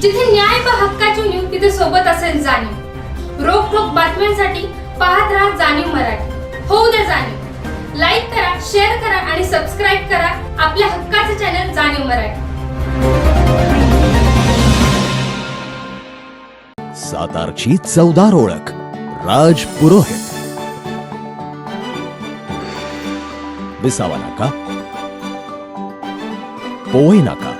जिथे न्याय पहा हक्काची नीव तिथे सोबत असेल जाणीव. रोखोक बातम्यांसाठी पाहत राहा जाणीव मराठी. होऊ द्या जाणीव. लाईक करा शेअर करा आणि सबस्क्राईब करा आपल्या हक्काचे चॅनल जाणीव मराठी. सातारची चौदार ओळख राज पुरोहित. विसावा नाका. पोवई नाका.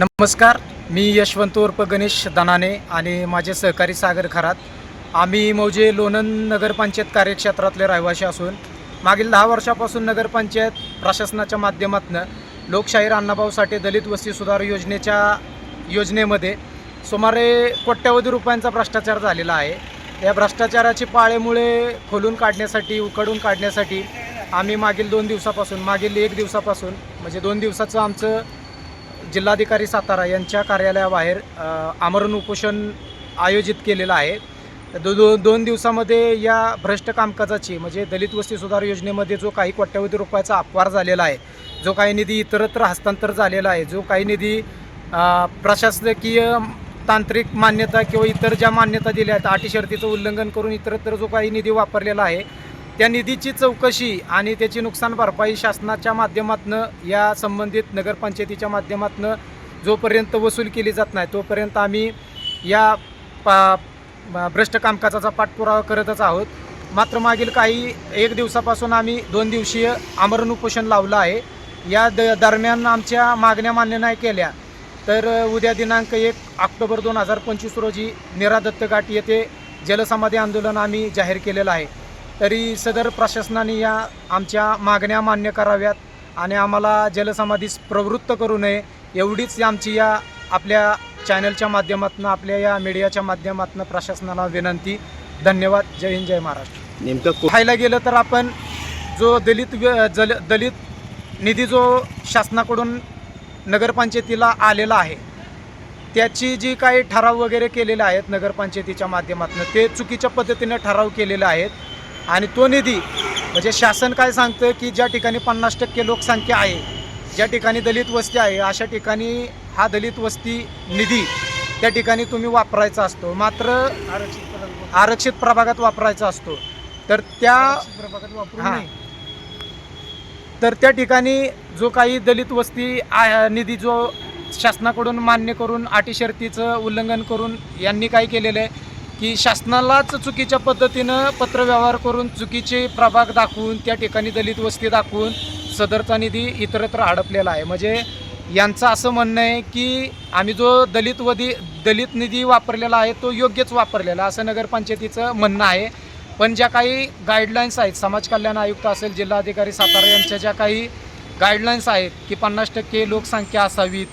नमस्कार मी यशवंत उर्फ गणेश दनाने आणि माझे सहकारी सागर खरात. आम्ही मौजे लोणंद नगरपंचायत कार्यक्षेत्रातले रहिवासी असून मागील दहा वर्षापासून नगरपंचायत प्रशासनाच्या माध्यमातून लोकशाहीर अण्णाभाऊ साठे दलित वस्ती सुधार योजनेच्या योजनेमध्ये सुमारे कोट्यवधी रुपयांचा भ्रष्टाचार झालेला आहे. या भ्रष्टाचाराची पाळेमुळे खोलून काढण्यासाठी उकडून काढण्यासाठी आम्ही मागील दोन दिवसापासून मागील एक दिवसापासून म्हणजे दोन दिवसाचं आमचं जिल्हाधिकारी सातारा यांच्या कार्यालयाबाहेर आमरण उपोषण आयोजित केलेलं आहे. दो दो दोन दिवसामध्ये या भ्रष्ट कामकाजाची म्हणजे दलित वस्ती सुधार योजनेमध्ये जो काही कोट्यवधी रुपयाचा अपवार झालेला आहे जो काही निधी इतरत्र हस्तांतर झालेला आहे जो काही निधी प्रशासकीय तांत्रिक मान्यता किंवा इतर ज्या मान्यता दिल्या आहेत अटी शर्तीचं उल्लंघन करून इतरत्र जो काही निधी वापरलेला आहे त्या निधीची चौकशी आणि त्याची नुकसान भरपाई शासनाच्या माध्यमातून या संबंधित नगरपंचायतीच्या माध्यमातून जोपर्यंत वसूल केली जात नाही तोपर्यंत आम्ही या पा भ्रष्ट कामकाजाचा पाठपुरावा करतच आहोत. मात्र मागील काही एक दिवसापासून आम्ही दोन दिवसीय आमरण उपोषण लावलं आहे. या द दरम्यान आमच्या मागण्या मान्य नाही केल्या तर उद्या दिनांक एक ऑक्टोबर दोन हजार पंचवीस रोजी निरा दत्तघाट येथे जलसमाधी आंदोलन आम्ही जाहीर केलेलं आहे. तरी सदर प्रशासनाने या आमच्या मागण्या मान्य कराव्यात आणि आम्हाला जलसमाधीस प्रवृत्त करू नये एवढीच आमची या आपल्या चॅनलच्या माध्यमातून आपल्या या मीडियाच्या माध्यमातून प्रशासनाला विनंती. धन्यवाद. जय हिंद जय महाराष्ट्र. नेमकं पाहायला गेलं तर आपण जो दलित व्य- जल दलित निधी जो शासनाकडून नगरपंचायतीला आलेला आहे त्याची जी काही ठराव वगैरे केलेले आहेत नगरपंचायतीच्या माध्यमातून ते चुकीच्या पद्धतीने ठराव केलेले आहेत. आणि तो निधी म्हणजे शासन काय सांगतं की ज्या ठिकाणी पन्नास टक्के लोकसंख्या आहे ज्या ठिकाणी दलित वस्ती आहे अशा ठिकाणी हा दलित वस्ती निधी त्या ठिकाणी तुम्ही वापरायचा असतो. मात्र आरक्षित प्रभागात वापरायचा असतो. तर त्या हां. तर त्या ठिकाणी जो काही दलित वस्ती निधी जो शासनाकडून मान्य करून अटी शर्तीचं उल्लंघन करून यांनी काय केलेलं आहे? की शासनालाच चुकीच्या पद्धतीनं पत्रव्यवहार करून चुकीचे प्रभाग दाखवून त्या ठिकाणी दलित वस्ती दाखवून सदरचा निधी इतरत्र हडपलेला आहे. म्हणजे यांचं असं म्हणणं आहे की आम्ही जो दलित वधी दलित निधी वापरलेला आहे तो योग्यच वापरलेला असं नगरपंचायतीचं म्हणणं आहे. पण ज्या काही गाईडलाईन्स आहेत समाज कल्याण आयुक्त असेल जिल्हाधिकारी सातारा यांच्या ज्या काही गाईडलाईन्स आहेत की पन्नास टक्के लोकसंख्या असावीत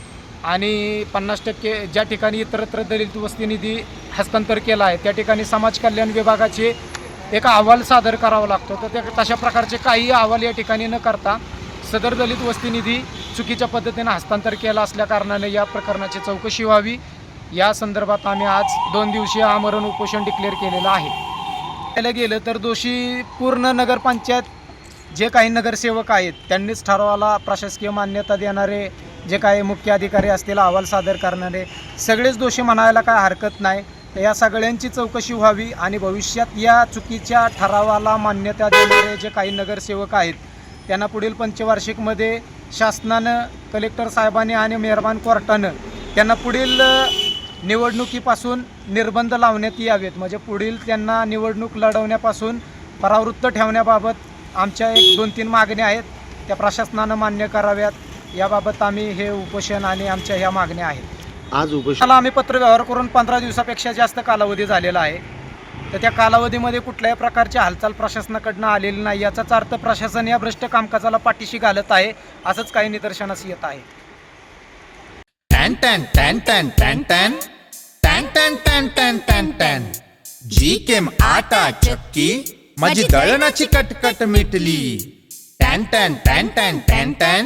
आणि पन्नास टक्के ज्या ठिकाणी इतरत्र दलित वस्ती निधी हस्तांतर केला आहे त्या ठिकाणी समाज कल्याण विभागाचे एक अहवाल सादर करावा लागतो. तर त्या तशा प्रकारचे काही अहवाल या ठिकाणी न करता सदर दलित वस्ती निधी चुकीच्या पद्धतीनं हस्तांतर केला असल्या कारणाने या प्रकरणाची चौकशी व्हावी. या संदर्भात आम्ही आज दोन दिवसीय आमरण उपोषण डिक्लेअर केलेलं आहे. त्याला गेलं तर दोषी पूर्ण नगरपंचायत जे काही नगरसेवक आहेत त्यांनीच ठरावाला प्रशासकीय मान्यता देणारे जे काही मुख्य अधिकारी असतील अहवाल सादर करणारे सगळेच दोषी म्हणायला काय हरकत नाही. या सगळ्यांची चौकशी व्हावी आणि भविष्यात या चुकीच्या ठरावाला मान्यता देणारे जे काही नगरसेवक आहेत त्यांना पुढील पंचवार्षिकमध्ये शासनानं कलेक्टर साहेबांनी आणि मेहरबान कोर्टानं त्यांना पुढील निवडणुकीपासून निर्बंध लावण्यात यावेत. म्हणजे पुढील त्यांना निवडणूक लढवण्यापासून परावृत्त ठेवण्याबाबत आमच्या एक दोन तीन मागण्या आहेत त्या प्रशासनानं मान्य कराव्यात. याबाबत आम्ही हे उपोषण आणि आमच्या ह्या मागण्या आहेत आज उपोषण त्याला आम्ही पत्रव्यवहार करून पंधरा दिवसापेक्षा जास्त कालावधी झालेला आहे तर त्या कालावधीमध्ये कुठल्याही प्रकारची हालचाल प्रशासनाकडनं आलेली नाही याचाच अर्थ प्रशासन या भ्रष्ट कामकाजाला पाठीशी घालत आहे असंच काही निदर्शनास येत आहे टॅन टॅन टॅन टॅन टॅन टॅन टॅन टॅन टॅन टॅन टॅन टॅन जी केम आटा चक्की माझी दळणाची कटकट मिटली टॅन टॅन टॅन टॅन टॅन टॅन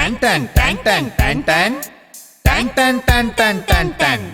टॅन टॅन टॅन टॅन टॅन टॅन टॅन टॅन टॅन टॅन टॅन टॅन